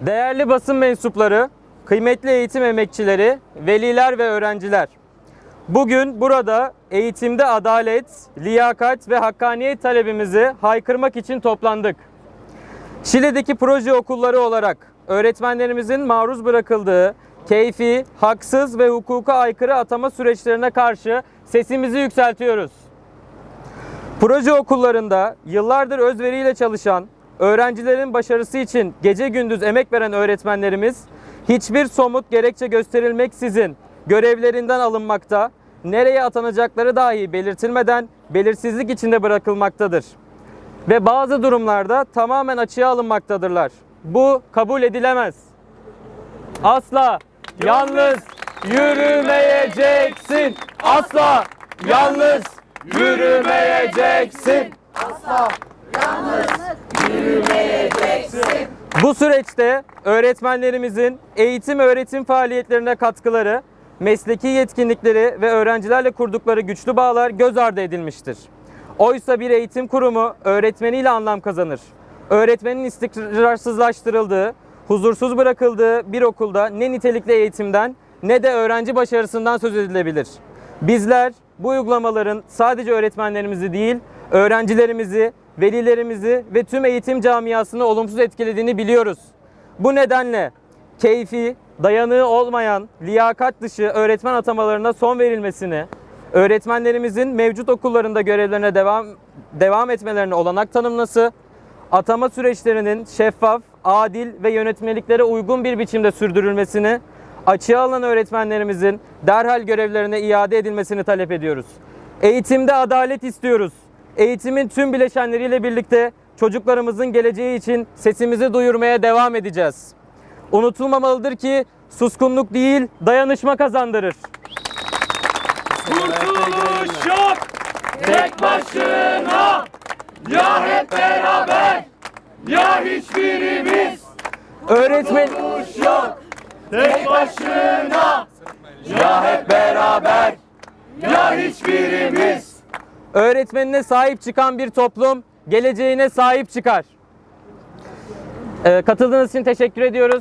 Değerli basın mensupları, kıymetli eğitim emekçileri, veliler ve öğrenciler. Bugün burada eğitimde adalet, liyakat ve hakkaniyet talebimizi haykırmak için toplandık. Şile'deki proje okulları olarak öğretmenlerimizin maruz bırakıldığı keyfi, haksız ve hukuka aykırı atama süreçlerine karşı sesimizi yükseltiyoruz. Proje okullarında yıllardır özveriyle çalışan, öğrencilerin başarısı için gece gündüz emek veren öğretmenlerimiz hiçbir somut gerekçe gösterilmeksizin görevlerinden alınmakta, nereye atanacakları dahi belirtilmeden belirsizlik içinde bırakılmaktadır. Ve bazı durumlarda tamamen açığa alınmaktadırlar. Bu kabul edilemez. Asla yalnız yürümeyeceksin. Asla yalnız yürümeyeceksin. Bu süreçte öğretmenlerimizin eğitim öğretim faaliyetlerine katkıları, mesleki yetkinlikleri ve öğrencilerle kurdukları güçlü bağlar göz ardı edilmiştir. Oysa bir eğitim kurumu öğretmeniyle anlam kazanır. Öğretmenin istikrarsızlaştırıldığı, huzursuz bırakıldığı bir okulda ne nitelikli eğitimden ne de öğrenci başarısından söz edilebilir. Bizler bu uygulamaların sadece öğretmenlerimizi değil, öğrencilerimizi, velilerimizi ve tüm eğitim camiasını olumsuz etkilediğini biliyoruz. Bu nedenle keyfi, dayanığı olmayan, liyakat dışı öğretmen atamalarına son verilmesini, öğretmenlerimizin mevcut okullarında görevlerine devam devam etmelerine olanak tanınması, atama süreçlerinin şeffaf, adil ve yönetmeliklere uygun bir biçimde sürdürülmesini, açığa alınan öğretmenlerimizin derhal görevlerine iade edilmesini talep ediyoruz. Eğitimde adalet istiyoruz. Eğitimin tüm bileşenleriyle birlikte çocuklarımızın geleceği için sesimizi duyurmaya devam edeceğiz. Unutulmamalıdır ki suskunluk değil, dayanışma kazandırır. Kurtuluş yok. Tek başına. Ya hep beraber ya hiçbirimiz. Öğretmen Kurtuluş yok. Tek başına. Ya hep beraber ya hiçbirimiz öğretmenine sahip çıkan bir toplum geleceğine sahip çıkar. Ee, katıldığınız için teşekkür ediyoruz.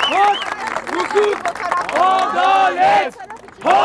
Hak, hukuk, adalet, hak.